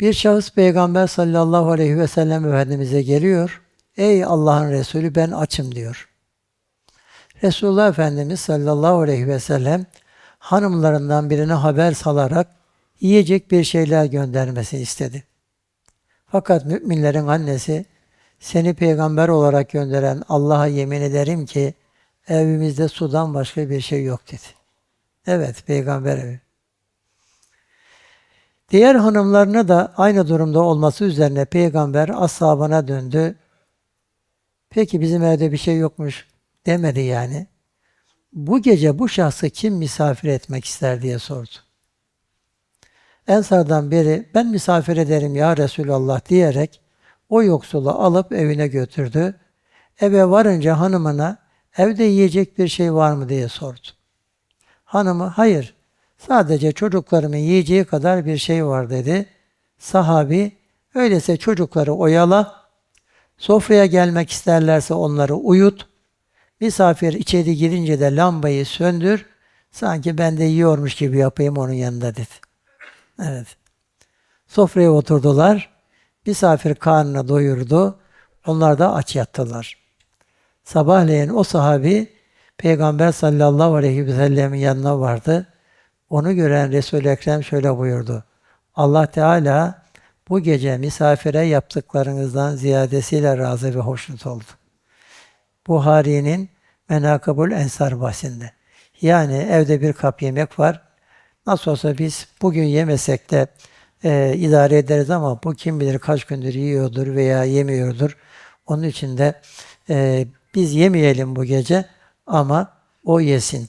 Bir şahıs Peygamber sallallahu aleyhi ve sellem Efendimiz'e geliyor. Ey Allah'ın Resulü ben açım diyor. Resulullah Efendimiz sallallahu aleyhi ve sellem hanımlarından birine haber salarak yiyecek bir şeyler göndermesini istedi. Fakat müminlerin annesi seni peygamber olarak gönderen Allah'a yemin ederim ki evimizde sudan başka bir şey yok dedi. Evet peygamber evi. Diğer hanımlarına da aynı durumda olması üzerine peygamber ashabına döndü. Peki bizim evde bir şey yokmuş demedi yani. Bu gece bu şahsı kim misafir etmek ister diye sordu. Ensardan biri ben misafir ederim ya Resulallah diyerek o yoksulu alıp evine götürdü. Eve varınca hanımına evde yiyecek bir şey var mı diye sordu. Hanımı hayır sadece çocuklarımın yiyeceği kadar bir şey var dedi. Sahabi öyleyse çocukları oyala, sofraya gelmek isterlerse onları uyut, misafir içeri girince de lambayı söndür, sanki ben de yiyormuş gibi yapayım onun yanında dedi. Evet. Sofraya oturdular. Misafir karnını doyurdu. Onlar da aç yattılar. Sabahleyin o sahabi Peygamber sallallahu aleyhi ve sellemin yanına vardı. Onu gören Resul-i Ekrem şöyle buyurdu. Allah Teala bu gece misafire yaptıklarınızdan ziyadesiyle razı ve hoşnut oldu. Buhari'nin Menakıbul Ensar bahsinde. Yani evde bir kap yemek var. Nasıl olsa biz bugün yemesek de e, idare ederiz ama bu kim bilir kaç gündür yiyordur veya yemiyordur. Onun için de e, biz yemeyelim bu gece ama o yesin.